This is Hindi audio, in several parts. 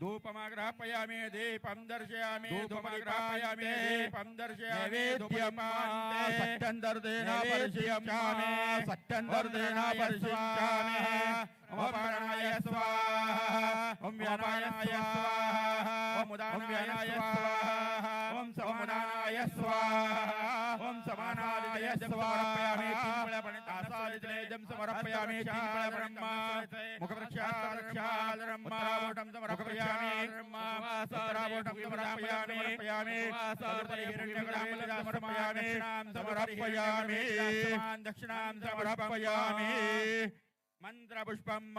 धूपमाग्रहपयामि दीपं दर्शयामि धूपमाग्रहपयामि दीपं दर्शयामि नैवेद्यं सत्यन्दर्देन परिशिष्यामि सत्यन्दर्देन परिशिष्यामि ओम प्राणाय स्वाहा ओम व्यानाय स्वाहा ओम उदानाय स्वाहा ओम समानाय स्वाहा ओम समानाय स्वाहा समर्पयामि समर्पयामि वासरावोटं ముఖవృక్షాలరమ్మావటం సమర్పయామి మాసారావటం సమర్పయామి సమర్పయామి సమర్పయామి దక్షిణాం సమర్పయామి మంత్రపుష్పమ్మ.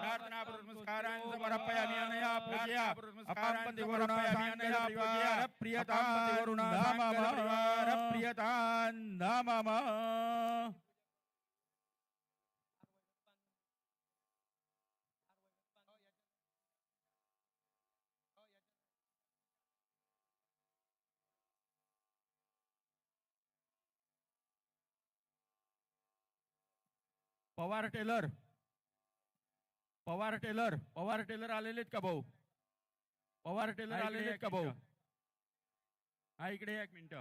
प्रार्थना पुरस्कारान् समर्पयामि पूजया। अपाम्पति वरुणायामि अनया पूजया। प्रियतां प्रियतां नमः Pawar tailor. Pawar tailor. Pawar tailor आलेले आहेत का भाऊ? पवार टेलर आलेले आहेत का भाऊ? हा इकडे एक मिनिट.